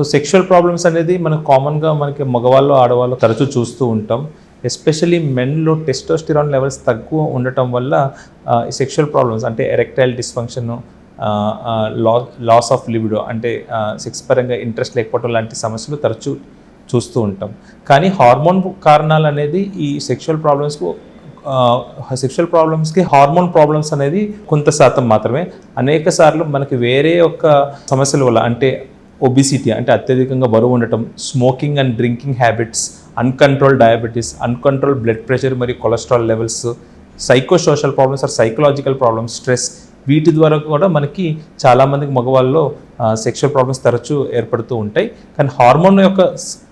So sexual problems అనేది మనకు కామన్గా మనకి మగవాళ్ళు ఆడవాళ్ళు తరచూ చూస్తూ ఉంటాం. ఎస్పెషలీ మెన్లో టెస్టోస్టిరాన్ లెవెల్స్ తక్కువ ఉండటం వల్ల ఈ సెక్షువల్ ప్రాబ్లమ్స్ అంటే ఎరెక్టైల్ డిస్ఫంక్షన్ లా లాస్ ఆఫ్ లివిడో అంటే సెక్స్ పరంగా ఇంట్రెస్ట్ లేకపోవడం లాంటి సమస్యలు తరచూ చూస్తూ ఉంటాం. కానీ హార్మోన్ కారణాలు అనేది ఈ సెక్షువల్ ప్రాబ్లమ్స్కు సెక్షువల్ ప్రాబ్లమ్స్కి హార్మోన్ ప్రాబ్లమ్స్ అనేది కొంత శాతం మాత్రమే. అనేక సార్లు మనకి వేరే ఒక సమస్యల వల్ల అంటే ఒబిసిటీ అంటే అత్యధికంగా బరువు ఉండటం smoking and drinking habits uncontrol diabetes uncontrol blood pressure మరియు cholesterol levels psychosocial problems or psychological problems stress వీటి ద్వారా కూడా మనకి చాలామందికి మగవాళ్ళలో సెక్షువల్ ప్రాబ్లమ్స్ తరచూ ఏర్పడుతూ ఉంటాయి. కానీ హార్మోన్ యొక్క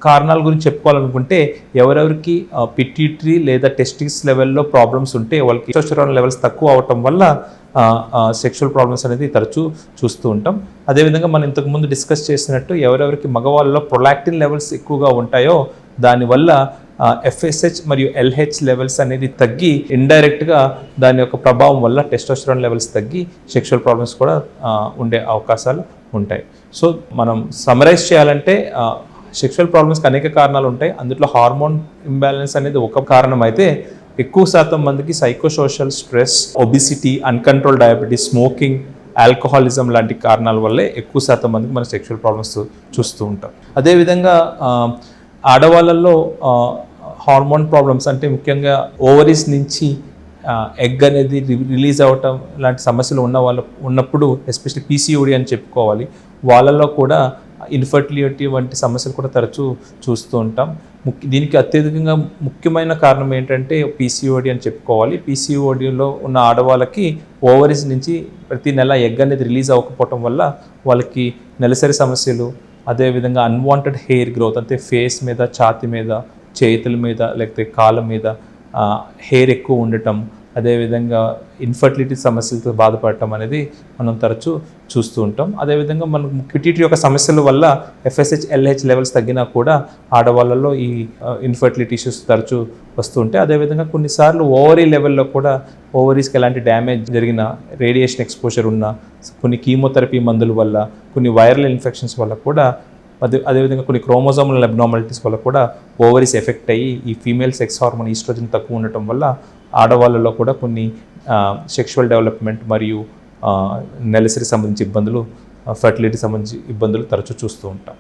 కారణాల గురించి చెప్పుకోవాలనుకుంటే ఎవరెవరికి పిట్యూటరీ లేదా టెస్టిక్స్ లెవెల్లో ప్రాబ్లమ్స్ ఉంటే వాళ్ళకి టెస్టోస్టెరాన్ లెవెల్స్ తక్కువ అవటం వల్ల సెక్షువల్ ప్రాబ్లమ్స్ అనేది తరచూ చూస్తూ ఉంటాం. అదేవిధంగా మనం ఇంతకుముందు డిస్కస్ చేసినట్టు ఎవరెవరికి మగవాళ్ళలో ప్రొలాక్టిన్ లెవెల్స్ ఎక్కువగా ఉంటాయో దానివల్ల ఎఫ్ఎస్హెచ్ మరియు ఎల్హెచ్ లెవెల్స్ అనేది తగ్గి ఇండైరెక్ట్గా దాని యొక్క ప్రభావం వల్ల టెస్టోస్టెరాన్ లెవెల్స్ తగ్గి సెక్షువల్ ప్రాబ్లమ్స్ కూడా ఉండే అవకాశాలు ఉంటాయి. సో మనం సమరైజ్ చేయాలంటే సెక్షువల్ ప్రాబ్లమ్స్కి అనేక కారణాలు ఉంటాయి. అందులో హార్మోన్ ఇంబ్యాలెన్స్ అనేది ఒక కారణం అయితే ఎక్కువ శాతం మందికి psychosocial stress obesity uncontrol diabetes smoking alcoholism లాంటి కారణాల వల్లే ఎక్కువ శాతం మందికి మన సెక్షువల్ ప్రాబ్లమ్స్ చూస్తూ ఉంటాం. అదేవిధంగా ఆడవాళ్ళల్లో హార్మోన్ ప్రాబ్లమ్స్ అంటే ముఖ్యంగా ఓవరీస్ నుంచి ఎగ్ అనేది రి- రిలీజ్ అవ్వటం లాంటి సమస్యలు ఉన్న వాళ్ళ ఉన్నప్పుడు ఎస్పెషల్లీ పీసీఓడి అని చెప్పుకోవాలి. వాళ్ళల్లో కూడా ఇన్ఫర్టిలిటీ వంటి సమస్యలు కూడా తరచూ చూస్తూ ఉంటాం. ముఖ్య దీనికి అత్యధికంగా ముఖ్యమైన కారణం ఏంటంటే పీసీఓడి అని చెప్పుకోవాలి. పీసీఓడిలో ఉన్న ఆడవాళ్ళకి ఓవరీస్ నుంచి ప్రతి నెల ఎగ్ అనేది రిలీజ్ అవ్వకపోవటం వల్ల వాళ్ళకి నెలసరి సమస్యలు అదేవిధంగా అన్వాంటెడ్ హెయిర్ గ్రోత్ అంటే ఫేస్ మీద ఛాతి మీద చేతుల మీద లేకపోతే కాళ్ళ మీద హెయిర్ ఎక్కువ ఉండటం అదేవిధంగా ఇన్ఫర్టిలిటీ సమస్యలతో బాధపడటం అనేది మనం తరచూ చూస్తూ ఉంటాం. అదేవిధంగా మనకు క్విటిటీ యొక్క సమస్యల వల్ల ఎఫ్ఎస్హెచ్ ఎల్హెచ్ లెవెల్స్ తగ్గినా కూడా ఆడవాళ్ళలో ఈ ఇన్ఫర్టిలిటీ ఇష్యూస్ తరచూ వస్తూ ఉంటాయి. అదేవిధంగా కొన్నిసార్లు ఓవరీ లెవెల్లో కూడా ఓవరీస్కి ఎలాంటి డ్యామేజ్ జరిగిన రేడియేషన్ ఎక్స్పోజర్ ఉన్న కొన్ని కీమోథెరపీ మందుల వల్ల కొన్ని వైరల్ ఇన్ఫెక్షన్స్ వల్ల కూడా అదే అదేవిధంగా కొన్ని క్రోమోజోమల్ అబ్నార్మాలిటీస్ వల్ల కూడా ఓవరీస్ ఎఫెక్ట్ అయ్యి ఈ ఫీమేల్ సెక్స్ హార్మోన్ ఈస్ట్రోజన్ తక్కువ ఉండటం వల్ల ఆడవాళ్ళలో కూడా కొన్ని సెక్షువల్ డెవలప్మెంట్ మరియు నెలసరి సంబంధించి ఇబ్బందులు ఫర్టిలిటీ సంబంధించి ఇబ్బందులు తరచూ చూస్తూ ఉంటాం.